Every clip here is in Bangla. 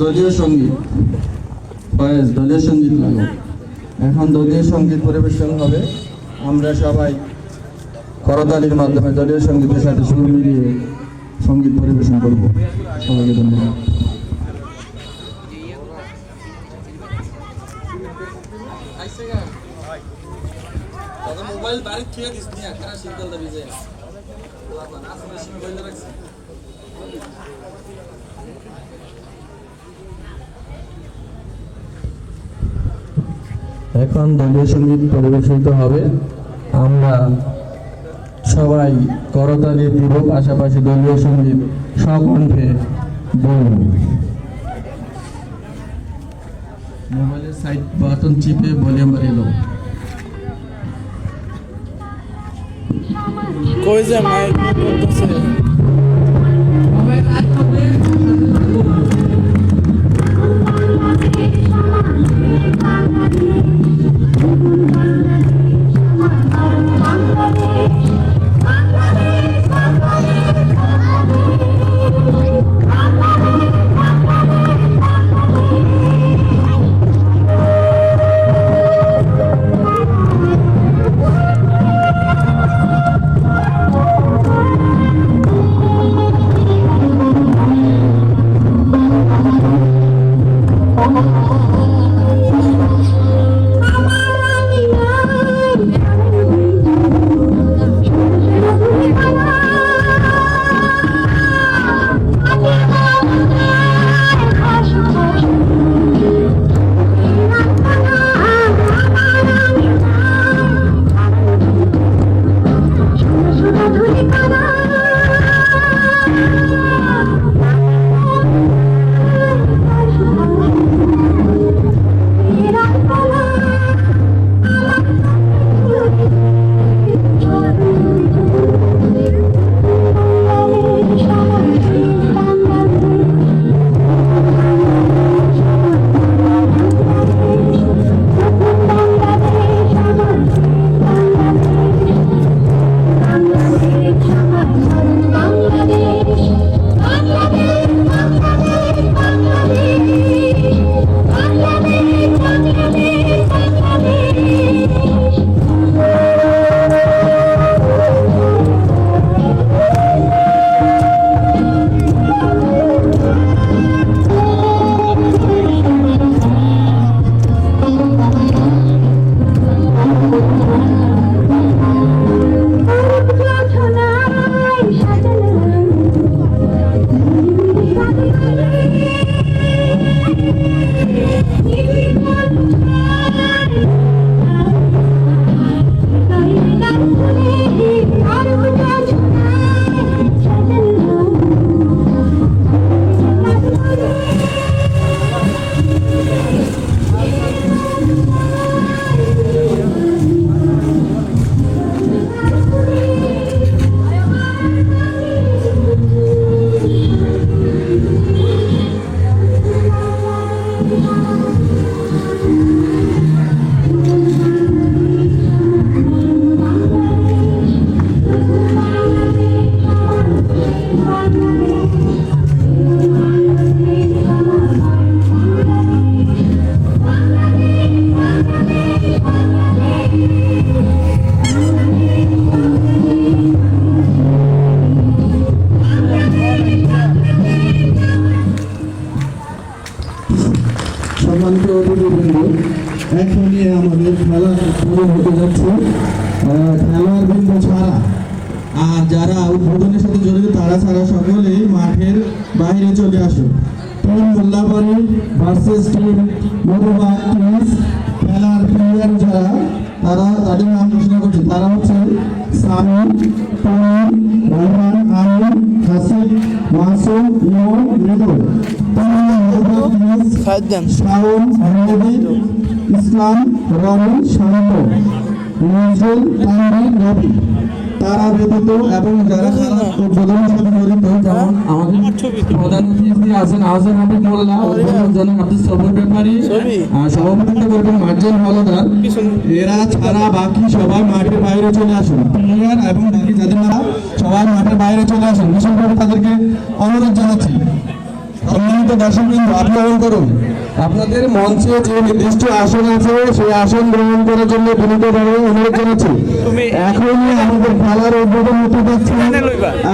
দলীয় সংগীত। ফয়েজ দলীয় সংগীত লাগো। এখন দলীয় সংগীত পরিবেশন হবে। আমরা সবাই করতালির মাধ্যমে দলীয় সঙ্গীতের সাথে সুর মিলিয়ে সংগীত পরিবেশন করব। সবাইকে ধন্যবাদ। মোবাইল বাড়ি থুয়ে দিস নি একখানা সিগন্যাল দাবি যায় মোবাইল রাখছি। এখন দলীয় সংগীত পরিবেশিত হবে। আমরা সবাই করতালি দিব পাশাপাশি দলীয় সংগীত সকণ্ঠে বলব। साइड बटन चिपे बोले मरे लो। कोई से माइक तो से आज तो আমাদের খেলা শুরু হতে যাচ্ছে খেলোয়াড় বৃন্দ ছাড়া আর যারা উদ্বোধনের সাথে জড়িত তারা ছাড়া সকলেই মাঠের বাইরে চলে আসুন team Mollabari versus team Madhubag teams খেলার প্লেয়ার যারা তারা তাদের নাম ঘোষণা করছে তারা হচ্ছে সামি তমিম রহমান আমিন হাসিব মাসুম ইমন মৃদুল তমিম মধুবাগ টিমস শাওন ইসলাম রনি শান্ত নজরুল তানভীর রবি। তারা ব্যতীত এবং যারা খেলা সাথে জড়িত যেমন আমাদের প্রধান অতিথি আছেন আহসান হাবিব মোল্লা উদ্বোধন জনাব আব্দুল সবর ব্যাপারী সভাপতিত্ব করবেন মার্জান হলদার। এরা ছাড়া বাকি সবাই মাঠের বাইরে চলে আসুন। প্লেয়ার এবং বাকি যাদের নাম সবাই মাঠের বাইরে চলে আসুন। বিশেষভাবে তাদেরকে অনুরোধ জানাচ্ছি। সম্মানিত দর্শকবৃন্দ আপনারা করুন। আপনাদের মঞ্চে যে নির্দিষ্ট আসন আছে সেই আসন গ্রহণ করার জন্য বিনীতভাবে অনুরোধ জানাচ্ছি। এখনই আমাদের খেলার উদ্বোধন হতে যাচ্ছে।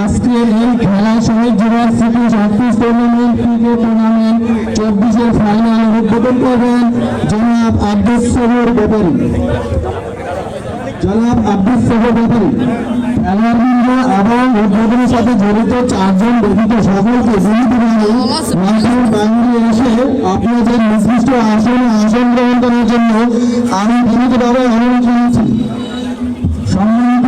আজকের এই খেলা শহীদ জুনিয়র সিটি সাতত্রিশ টুর্নামেন্ট ক্রিকেট টুর্নামেন্ট চব্বিশের ফাইনাল উদ্বোধন করবেন জনাব আব্দুল সবর ব্যাপারী। জনাব আব্দুল সবর ব্যাপারী। এবং উদ্বোধনের সাথে জড়িত চারজন ব্যতীত সকলকে বিনীতভাবে মাঠের বাইরে এসে আপনাদের নির্দিষ্ট আসনে আসন গ্রহণ করার জন্য আমি বিনীতভাবে অনুরোধ জানাচ্ছি। সম্মানিত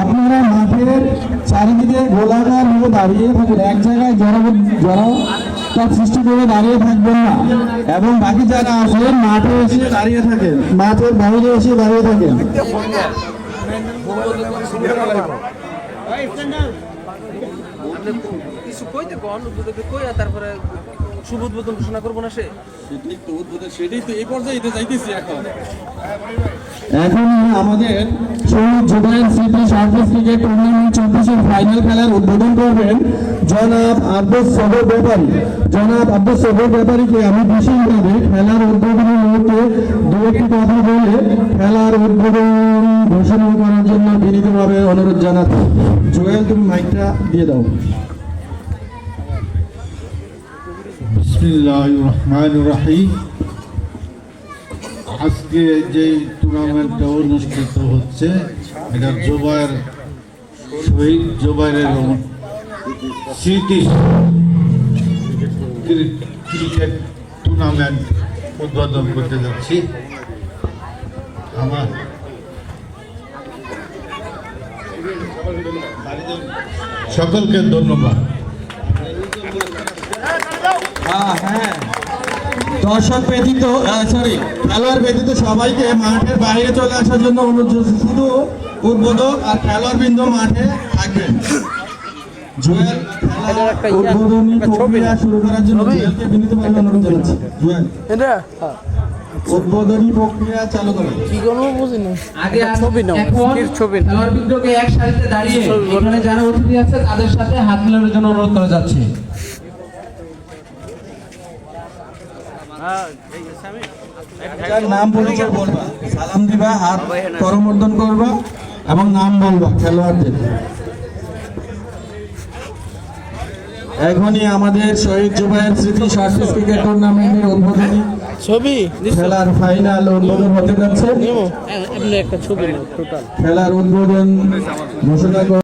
আপনারা মাঠের চারিদিকে গোলাকার হয়ে দাঁড়িয়ে থাকুন। এক জায়গায় জড়ো জড়ো তার সৃষ্টি করে দাঁড়িয়ে থাকবেন না। এবং বাকি যারা আছেন, মাঠে এসে দাঁড়িয়ে থাকেন। মাঠের বাইরে এসে দাঁড়িয়ে থাকেন। কিছু কইতে গণ উদ্বোধকে কই আর তারপরে শুভ উদ্বোধন ঘোষণা করব না সে? সেটাই তো উদ্বোধন সেটাই তো এই পর্যায়ে যাইতেছি এখন। এখন আমাদের শহীদ জুবাইর স্মৃতি সার্ভিস ক্রিকেট টুর্নামেন্ট ফাইনাল খেলার উদ্বোধন করবেন জনাব আব্দুল সবর ব্যাপারী। জনাব আব্দুল সবর ব্যাপারীকে আমি বিশেষভাবে খেলার উদ্বোধনের মুহূর্তে দু একটি কথা বলে খেলার উদ্বোধন ঘোষণা করার জন্য বিনীতভাবে অনুরোধ জানাচ্ছি জোয়েল, তুমি মাইকটা দিয়ে দাও। আজকে যে টুর্নামেন্টটা অনুষ্ঠিত হচ্ছে, এটা জোবাইর শহীদ জোবাইরের অনু- স্মৃতি ক্রিকেট টুর্নামেন্ট উদ্বোধন করতে যাচ্ছি। আমার সকলকে ধন্যবাদ। হ্যাঁ। দর্শক ব্যতীত সরি খেলোয়াড় ব্যতীত সবাইকে মাঠের বাইরে চলে আসার জন্য অনুরোধ শুধু উদ্বোধক আর খেলোয়াড় বৃন্দ মাঠে থাকবেন। জুয়েল উদ্বোধনী প্রক্রিয়া শুরু করার জন্য জুয়েলকে বিনীতভাবে অনুরোধ জানাচ্ছি। জুয়েল। উদ্বোধনী প্রক্রিয়া চালু করুন। কি কোনো বুঝি আগে ছবি নাও এখন ছবি খেলোয়াড়বৃন্দকে এক সারিতে দাঁড়িয়ে এখানে যারা অতিথি আছে তাদের সাথে হাত মেলানোর জন্য অনুরোধ করা যাচ্ছে। নাম পরিচয় বলবা। সালাম দিবা হাত করমর্দন করবা। এবং নাম বলবা খেলোয়াড়দের। এখনই আমাদের শহীদ জুবাইয়ের স্মৃতি সার্সিস ক্রিকেট টুর্নামেন্টের উদ্বোধনী ছবি? খেলার ফাইনাল উদ্বোধন হতে যাচ্ছে। নেমো এমনি একটা ছবি নাও টোটাল খেলার উদ্বোধন ঘোষণা কর